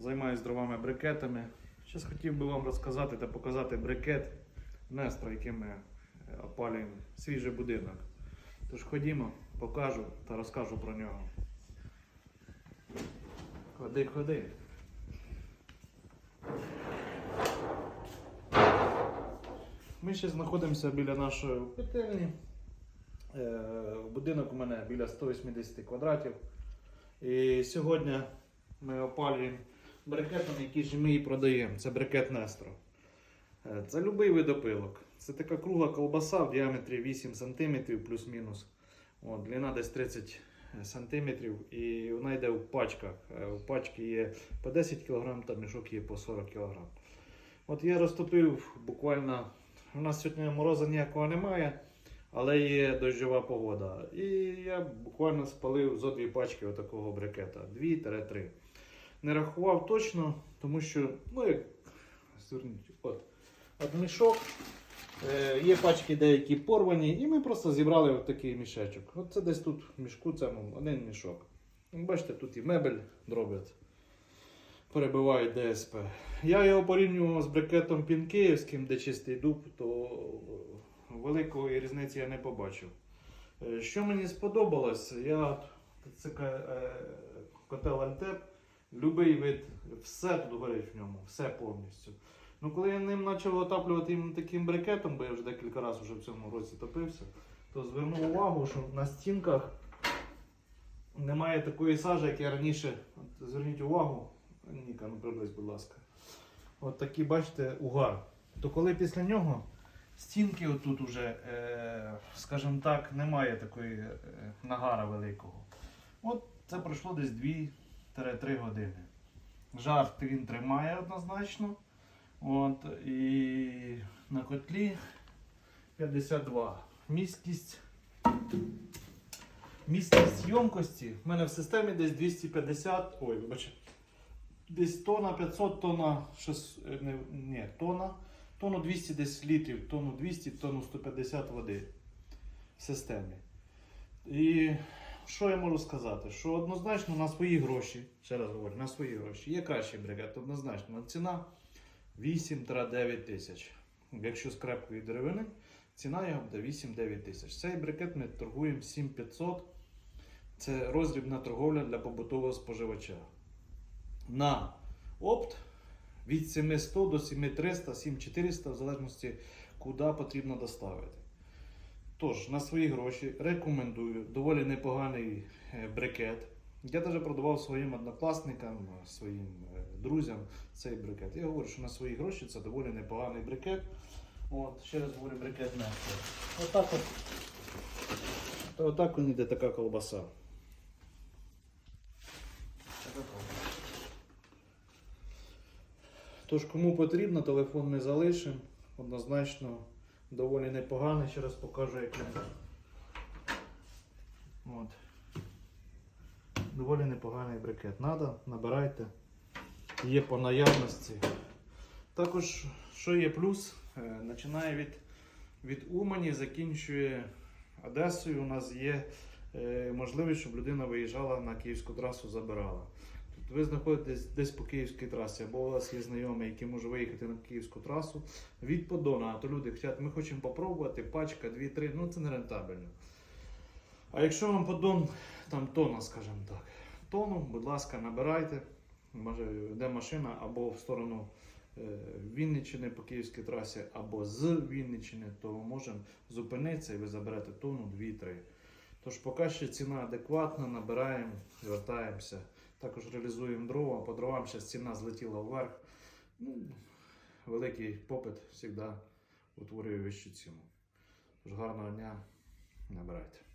Займаюсь дровами брикетами. Зараз хотів би вам розказати та показати брикет Нестро, яким ми е, опалюємо свіжий будинок. Тож ходімо, покажу та розкажу про нього. Ходи, ходи. Ми ще знаходимося біля нашої котельні. Е, Будинок у мене біля 180 квадратів. І сьогодні ми опалюємо брикетом, який ж ми і продаємо. Це брикет Нестро. Е, Це любий вид опилок. Це така кругла колбаса в діаметрі 8 см плюс-мінус. Длина десь 30 см і вона йде в пачках. Е, В пачці є по 10 кг та мішок є по 40 кг. От я розтопив буквально. У нас сьогодні морозу ніякого немає, але є дощова погода. І я буквально спалив зо дві пачки отакого брикета. 2-3. Не рахував точно, тому що, ну як зверніть, от, от мішок. Е, є пачки деякі порвані, і ми просто зібрали такий мішечок. От це десь тут в мішку цьому один мішок. Бачите, тут і мебель дроблять перебивають ДСП. Я його порівнював з брикетом пінкеївським, де чистий дуб, то великої різниці я не побачив. Е, Що мені сподобалось, я це е, котел Альтеп, любий вид, все тут горить в ньому, все повністю. Ну, коли я ним почав отаплювати таким брикетом, бо я вже декілька разів вже в цьому році топився, то звернув увагу, що на стінках немає такої сажі, як я раніше. От, зверніть увагу, Ніка, ну приблизь, будь ласка. От такі, бачите, угар. То коли після нього стінки отут уже, е, скажімо так, немає такої е, нагара великого. От це пройшло десь 2-3 години. Жар він тримає однозначно. От, і на котлі 52. Місткість. Місткість ємкості в мене в системі десь 250. Ой, вибачте. Десь тонна 500, тонна 6, е, не, ні, тонна, тонну 200 десь літрів, тонну 200, тонну 150 води в системі. І що я можу сказати? Що однозначно на свої гроші, ще раз говорю, на свої гроші є кращий бригет, однозначно. Ціна 8-9 тисяч. Якщо з крепкої деревини, ціна його буде 8-9 тисяч. Цей брикет ми торгуємо 7500. Це роздрібна торговля для побутового споживача на опт від 7100 до 7300, 7400, в залежності куди потрібно доставити. Тож, на свої гроші рекомендую доволі непоганий е, брикет. Я навіть продавав своїм однокласникам, е, своїм е, друзям цей брикет. Я говорю, що на свої гроші це доволі непоганий брикет. От, ще раз говорю, брикет м'ясо. Отак от. Та отак він йде така колбаса. Тож, кому потрібно, телефон ми залишимо. Однозначно доволі непоганий. Ще раз покажу, як. От. Доволі непоганий брикет. Надо, набирайте. Є по наявності. Також, що є плюс, е, починає від, від Умані, закінчує Одесою. У нас є е, можливість, щоб людина виїжджала на київську трасу, забирала. Тобто ви знаходитесь десь по київській трасі, або у вас є знайомий, який може виїхати на київську трасу від подона. А то люди хочуть, ми хочемо попробувати, пачка, 2-3, ну це не рентабельно. А якщо вам подон, там тона, скажімо так, тону, будь ласка, набирайте. Може, йде машина або в сторону е, Вінниччини по київській трасі, або з Вінниччини, то можемо зупинитися і ви заберете тонну, 2-3. Тож поки ще ціна адекватна, набираємо, звертаємося. Також реалізуємо дрова. По дровам зараз ціна злетіла вверх. Ну, великий попит завжди утворює вищу ціну. Тож гарного дня, набирайте.